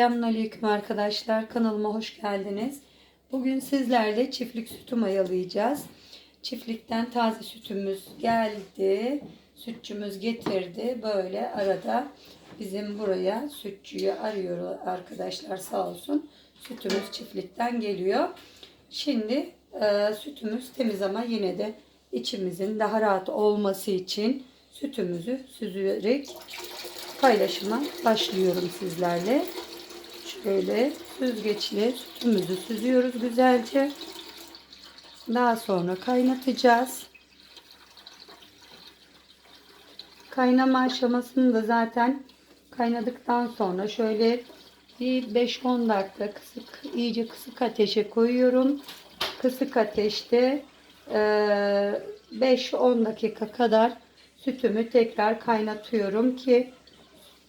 Selamünaleyküm arkadaşlar. Kanalıma hoş geldiniz. Bugün sizlerle çiftlik sütü mayalayacağız. Çiftlikten taze sütümüz geldi. Sütçümüz getirdi. Böyle arada bizim buraya sütçüyü arıyor arkadaşlar sağ olsun. Sütümüz çiftlikten geliyor. Şimdi e, sütümüz temiz ama yine de içimizin daha rahat olması için sütümüzü süzerek paylaşıma başlıyorum sizlerle. Şöyle süzgeçle sütümüzü süzüyoruz güzelce. Daha sonra kaynatacağız. Kaynama aşamasını da zaten kaynadıktan sonra şöyle bir 5-10 dakika kısık iyice kısık ateşe koyuyorum. Kısık ateşte 5-10 dakika kadar sütümü tekrar kaynatıyorum ki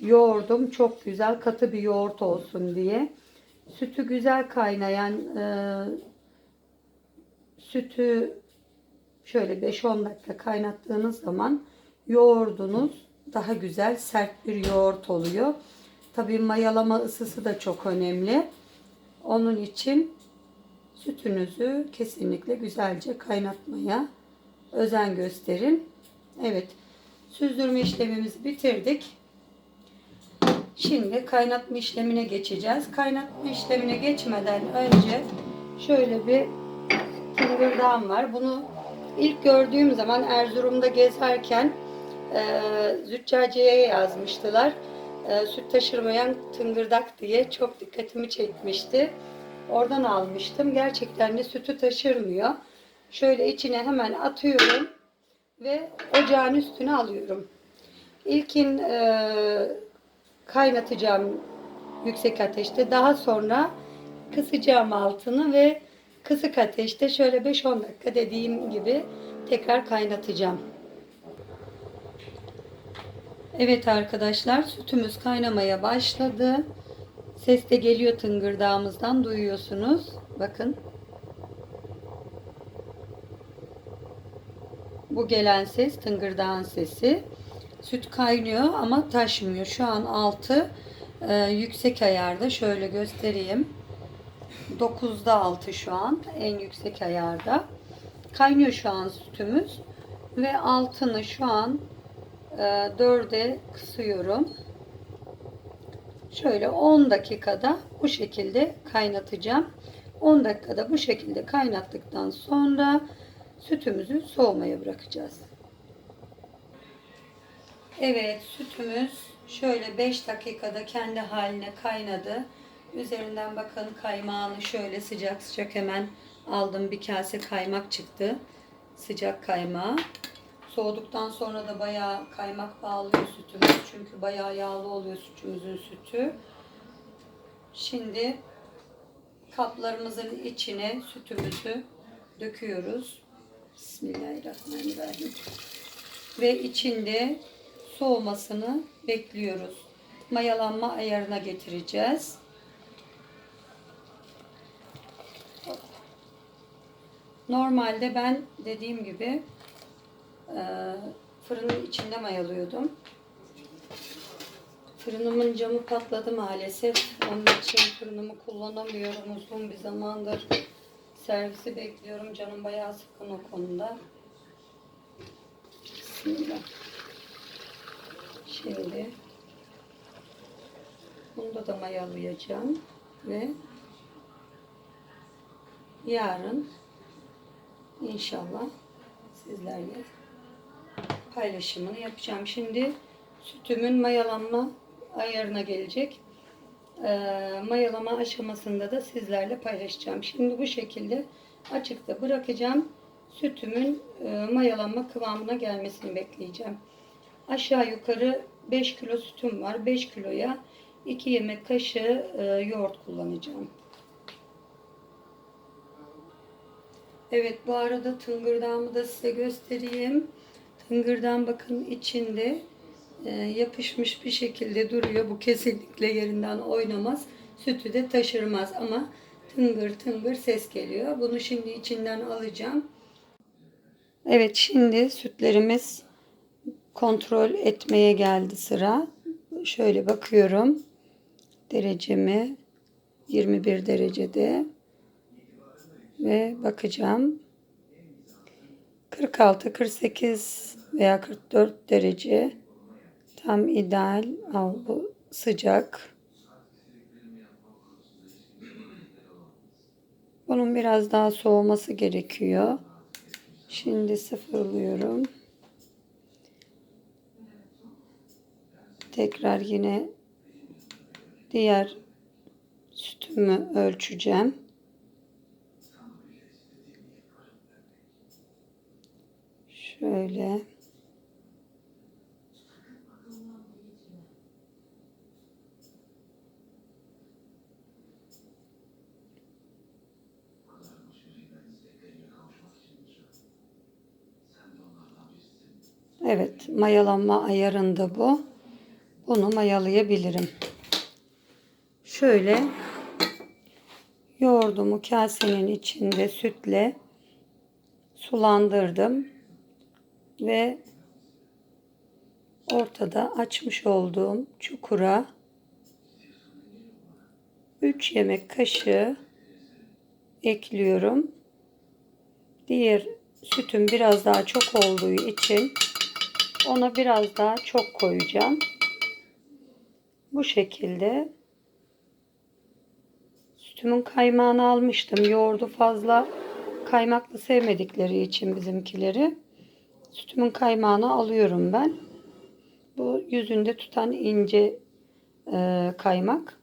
yoğurdum çok güzel katı bir yoğurt olsun diye. Sütü güzel kaynayan e, sütü şöyle 5-10 dakika kaynattığınız zaman yoğurdunuz daha güzel sert bir yoğurt oluyor. Tabii mayalama ısısı da çok önemli. Onun için sütünüzü kesinlikle güzelce kaynatmaya özen gösterin. Evet. Süzdürme işlemimizi bitirdik. Şimdi kaynatma işlemine geçeceğiz. Kaynatma işlemine geçmeden önce şöyle bir tıngırdağım var. Bunu ilk gördüğüm zaman Erzurum'da gezerken e, züccaciyeye yazmıştılar. E, süt taşırmayan tıngırdak diye çok dikkatimi çekmişti. Oradan almıştım. Gerçekten de sütü taşırmıyor. Şöyle içine hemen atıyorum ve ocağın üstüne alıyorum. İlkin e, kaynatacağım yüksek ateşte. Daha sonra kısacağım altını ve kısık ateşte şöyle 5-10 dakika dediğim gibi tekrar kaynatacağım. Evet arkadaşlar sütümüz kaynamaya başladı. Ses de geliyor tıngırdağımızdan duyuyorsunuz. Bakın. Bu gelen ses tıngırdağın sesi. Süt kaynıyor ama taşmıyor. Şu an altı e, yüksek ayarda. Şöyle göstereyim. 9'da altı şu an. En yüksek ayarda. Kaynıyor şu an sütümüz. Ve altını şu an e, 4'e kısıyorum. Şöyle 10 dakikada bu şekilde kaynatacağım. 10 dakikada bu şekilde kaynattıktan sonra sütümüzü soğumaya bırakacağız. Evet sütümüz şöyle 5 dakikada kendi haline kaynadı. Üzerinden bakın kaymağını şöyle sıcak sıcak hemen aldım. Bir kase kaymak çıktı. Sıcak kaymağı. Soğuduktan sonra da bayağı kaymak bağlıyor sütümüz. Çünkü bayağı yağlı oluyor sütümüzün sütü. Şimdi kaplarımızın içine sütümüzü döküyoruz. Bismillahirrahmanirrahim. Ve içinde soğumasını bekliyoruz. Mayalanma ayarına getireceğiz. Normalde ben dediğim gibi e, fırının içinde mayalıyordum. Fırınımın camı patladı maalesef. Onun için fırınımı kullanamıyorum uzun bir zamandır. Servisi bekliyorum. Canım bayağı sıkın o konuda. Bismillah. Şimdi bunda da mayalayacağım ve yarın inşallah sizlerle paylaşımını yapacağım. Şimdi sütümün mayalanma ayarına gelecek. Ee, mayalama aşamasında da sizlerle paylaşacağım. Şimdi bu şekilde açıkta bırakacağım. Sütümün e, mayalanma kıvamına gelmesini bekleyeceğim. Aşağı yukarı 5 kilo sütüm var. 5 kiloya 2 yemek kaşığı e, yoğurt kullanacağım. Evet bu arada tıngırdağımı da size göstereyim. Tıngırdağım bakın içinde e, yapışmış bir şekilde duruyor. Bu kesinlikle yerinden oynamaz. Sütü de taşırmaz ama tıngır tıngır ses geliyor. Bunu şimdi içinden alacağım. Evet şimdi sütlerimiz kontrol etmeye geldi sıra. Şöyle bakıyorum. derecemi 21 derecede ve bakacağım. 46 48 veya 44 derece tam ideal. Al bu sıcak. Bunun biraz daha soğuması gerekiyor. Şimdi sıfırlıyorum tekrar yine diğer sütümü ölçeceğim. Şöyle. Evet, mayalanma ayarında bu. Bunu mayalayabilirim. Şöyle yoğurdumu kasenin içinde sütle sulandırdım ve ortada açmış olduğum çukura 3 yemek kaşığı ekliyorum. Diğer sütüm biraz daha çok olduğu için ona biraz daha çok koyacağım. Bu şekilde sütümün kaymağını almıştım. Yoğurdu fazla kaymaklı sevmedikleri için bizimkileri sütümün kaymağını alıyorum ben. Bu yüzünde tutan ince e, kaymak.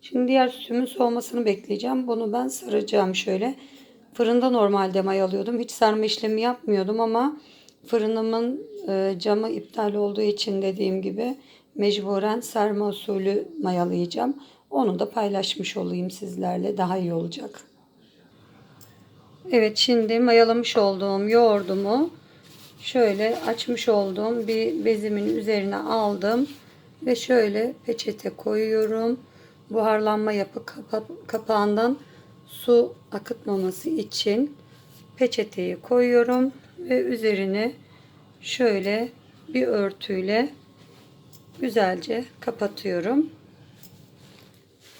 Şimdi diğer sütümün soğumasını bekleyeceğim. Bunu ben saracağım şöyle. Fırında normalde mayalıyordum. Hiç sarma işlemi yapmıyordum ama fırınımın e, camı iptal olduğu için dediğim gibi mecburen sarma usulü mayalayacağım. Onu da paylaşmış olayım sizlerle. Daha iyi olacak. Evet şimdi mayalamış olduğum yoğurdumu şöyle açmış olduğum bir bezimin üzerine aldım ve şöyle peçete koyuyorum. Buharlanma yapı kapa kapağından su akıtmaması için peçeteyi koyuyorum ve üzerine şöyle bir örtüyle güzelce kapatıyorum.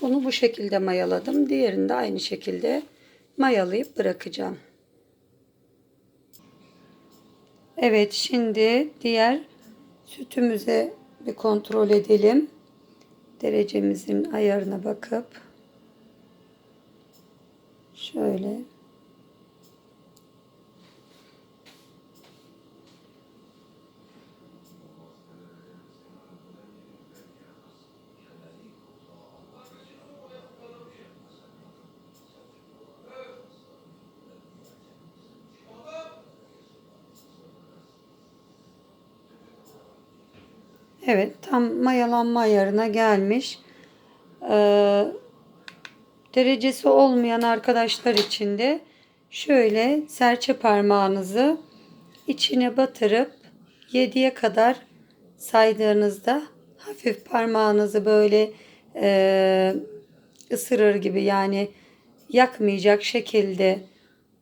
Bunu bu şekilde mayaladım. Diğerini de aynı şekilde mayalayıp bırakacağım. Evet şimdi diğer sütümüze bir kontrol edelim. Derecemizin ayarına bakıp şöyle Evet tam mayalanma ayarına gelmiş. Ee, derecesi olmayan arkadaşlar için de şöyle serçe parmağınızı içine batırıp 7'ye kadar saydığınızda hafif parmağınızı böyle e, ısırır gibi yani yakmayacak şekilde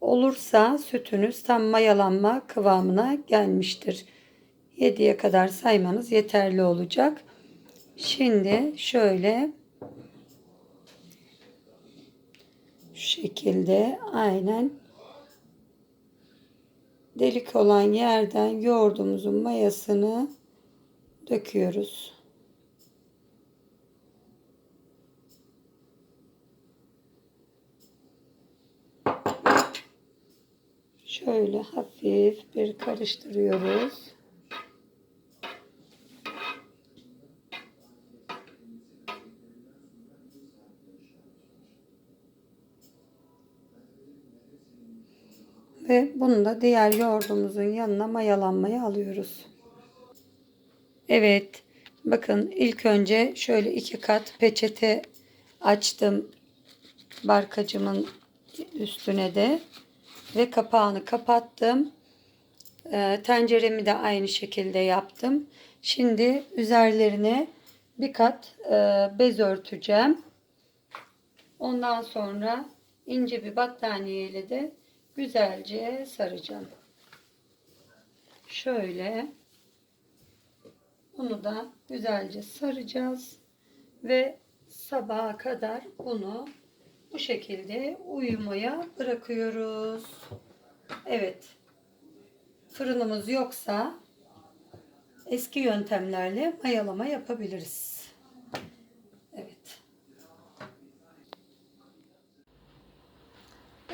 olursa sütünüz tam mayalanma kıvamına gelmiştir. 7'ye kadar saymanız yeterli olacak. Şimdi şöyle şu şekilde aynen delik olan yerden yoğurdumuzun mayasını döküyoruz. Şöyle hafif bir karıştırıyoruz. Ve bunu da diğer yoğurdumuzun yanına mayalanmaya alıyoruz. Evet. Bakın ilk önce şöyle iki kat peçete açtım barkacımın üstüne de ve kapağını kapattım. E, tenceremi de aynı şekilde yaptım. Şimdi üzerlerine bir kat e, bez örteceğim. Ondan sonra ince bir battaniye ile de güzelce saracağım. Şöyle bunu da güzelce saracağız ve sabaha kadar bunu bu şekilde uyumaya bırakıyoruz. Evet. Fırınımız yoksa eski yöntemlerle mayalama yapabiliriz. Evet.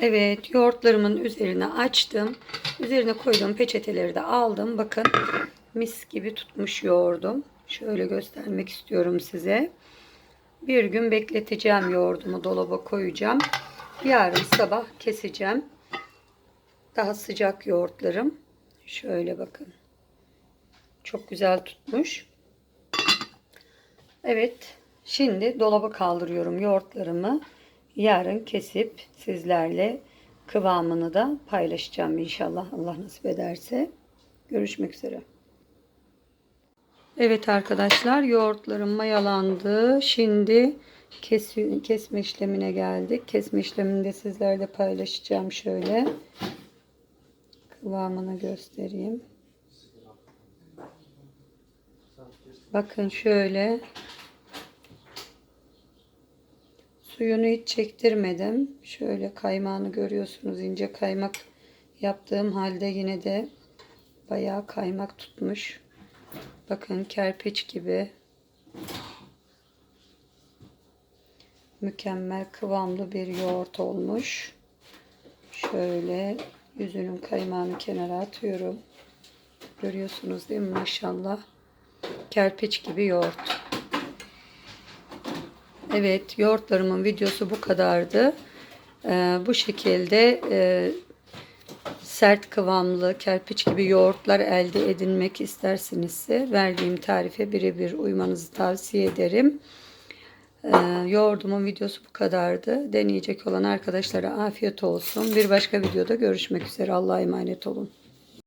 Evet, yoğurtlarımın üzerine açtım. Üzerine koyduğum peçeteleri de aldım. Bakın mis gibi tutmuş yoğurdum. Şöyle göstermek istiyorum size. Bir gün bekleteceğim yoğurdumu dolaba koyacağım. Yarın sabah keseceğim. Daha sıcak yoğurtlarım. Şöyle bakın. Çok güzel tutmuş. Evet. Şimdi dolaba kaldırıyorum yoğurtlarımı. Yarın kesip sizlerle kıvamını da paylaşacağım inşallah Allah nasip ederse. Görüşmek üzere. Evet arkadaşlar yoğurtlarım mayalandı. Şimdi kes, kesme işlemine geldik. Kesme işlemini de sizlerle paylaşacağım şöyle. Kıvamını göstereyim. Bakın şöyle. Suyunu hiç çektirmedim. Şöyle kaymağını görüyorsunuz. ince kaymak yaptığım halde yine de bayağı kaymak tutmuş. Bakın kerpiç gibi. Mükemmel kıvamlı bir yoğurt olmuş. Şöyle yüzünün kaymağını kenara atıyorum. Görüyorsunuz değil mi maşallah. Kerpiç gibi yoğurt. Evet yoğurtlarımın videosu bu kadardı. Ee, bu şekilde e, sert kıvamlı kerpiç gibi yoğurtlar elde edinmek istersinizse verdiğim tarife birebir uymanızı tavsiye ederim. Ee, yoğurdumun videosu bu kadardı. Deneyecek olan arkadaşlara afiyet olsun. Bir başka videoda görüşmek üzere. Allah'a emanet olun.